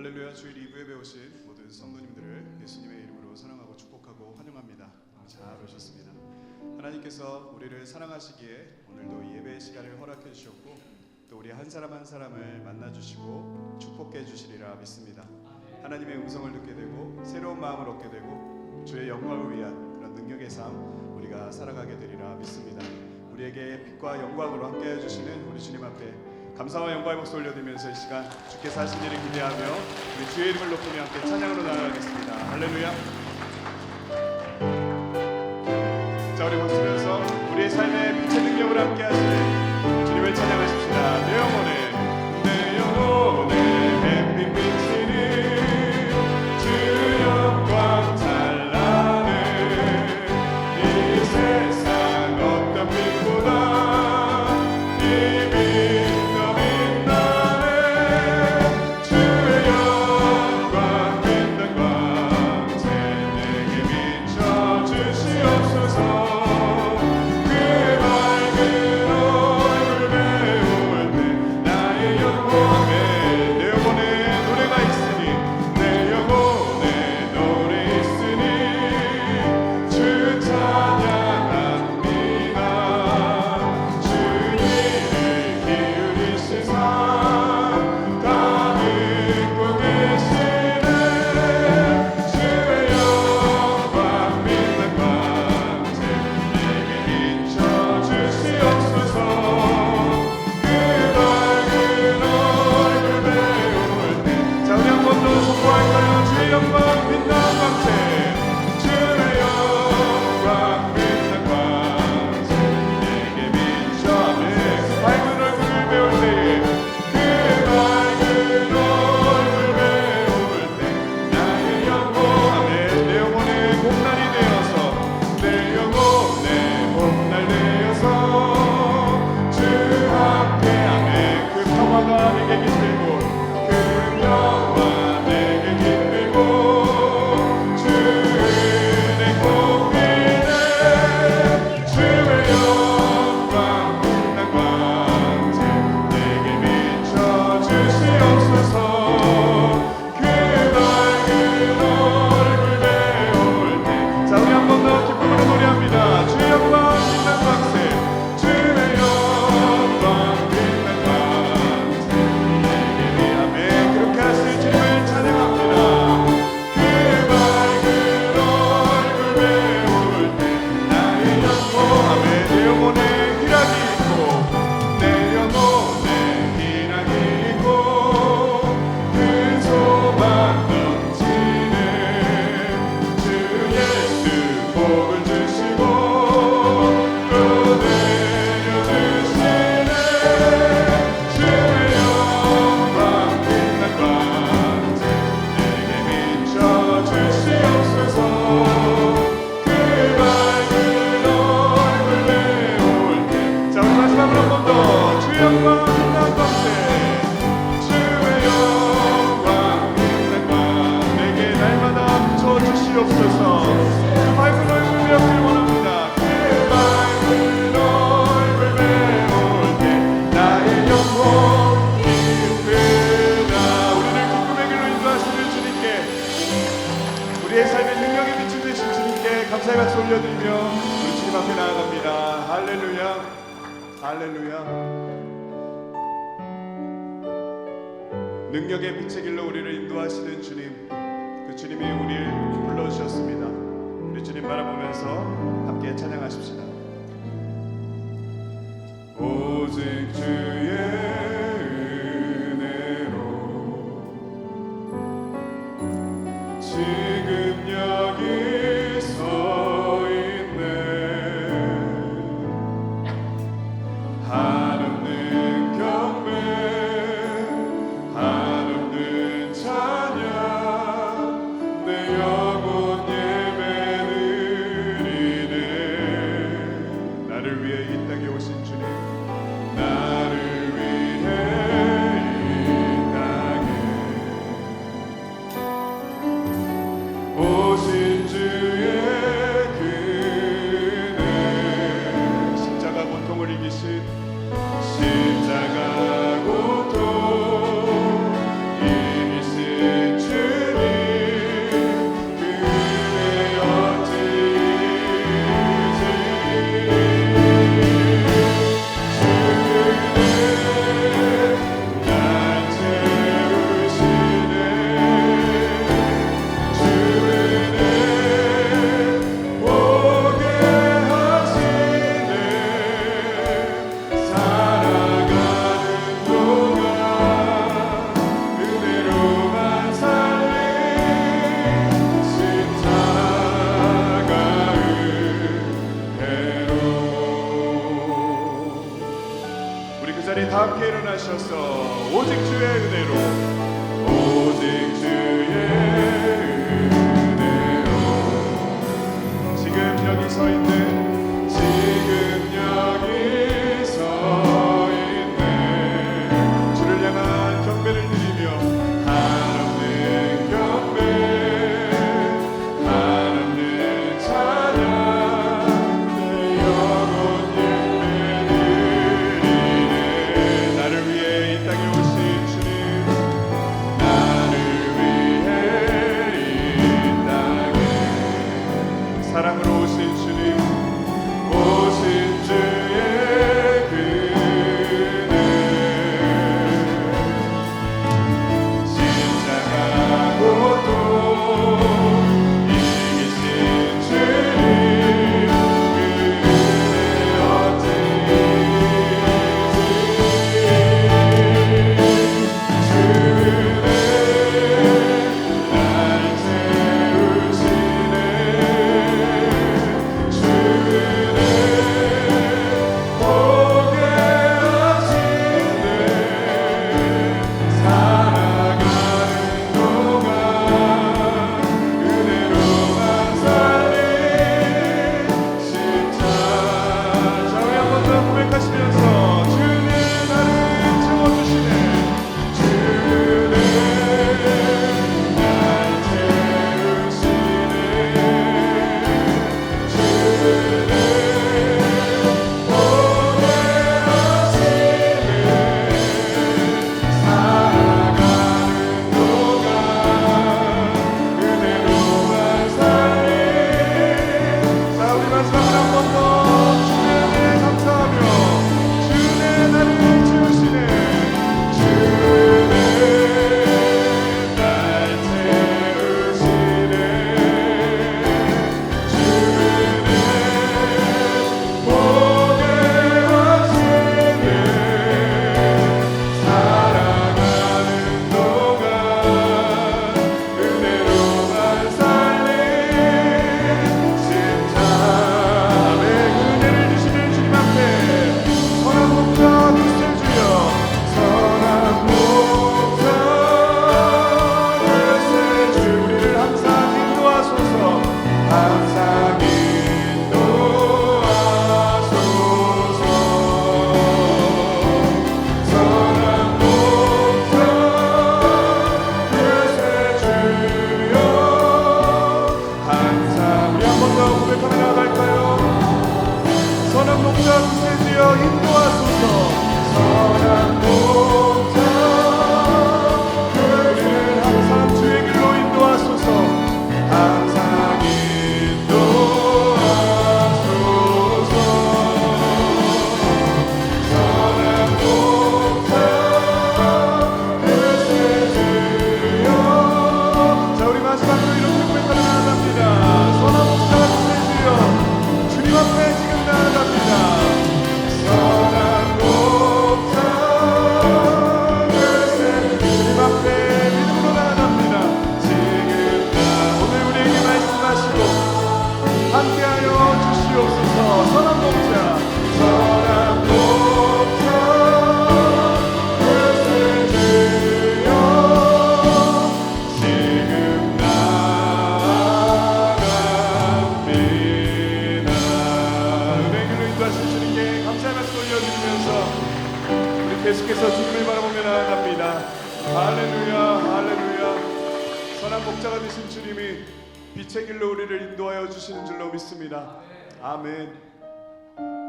할렐루야 주일 2부에 배우신 모든 성도님들을 예수님의 이름으로 사랑하고 축복하고 환영합니다. 잘 오셨습니다. 하나님께서 우리를 사랑하시기에 오늘도 이 예배의 시간을 허락해 주셨고 또 우리 한 사람 한 사람을 만나 주시고 축복해 주시리라 믿습니다. 하나님의 음성을 듣게 되고 새로운 마음을 얻게 되고 주의 영광을 위한 그런 능력의 삶 우리가 살아가게 되리라 믿습니다. 우리에게 빛과 영광으로 함께 해 주시는 우리 주님 앞에 감사와 영광의 목소 올려드리면서 이 시간 주께서 하신 일을 기대하며 우리 주의 이름을 높이며 함께 찬양으로 나아가겠습니다. 할렐루야. 자 우리 박수면서 우리의 삶의 빛의 능력을 함께 하시는 주님을 찬양하십시다. 내 영혼에 예 할렐루야. 능력의 빛의 길로 우리를 인도하시는 주님 그 주님이 우리를 불러주셨습니다. 우리 주님 바라보면서 함께 찬양하십시다. 오직 주의 나를 위해 이 땅에 오신 주님. 나 일어나셔서 오직 주의 은혜로. 주님께서 주님을 바라보며 나아갑니다. 할렐루야, 할렐루야. 선한 목자가 되신 주님이 빛의 길로 우리를 인도하여 주시는 줄로 믿습니다. 아멘.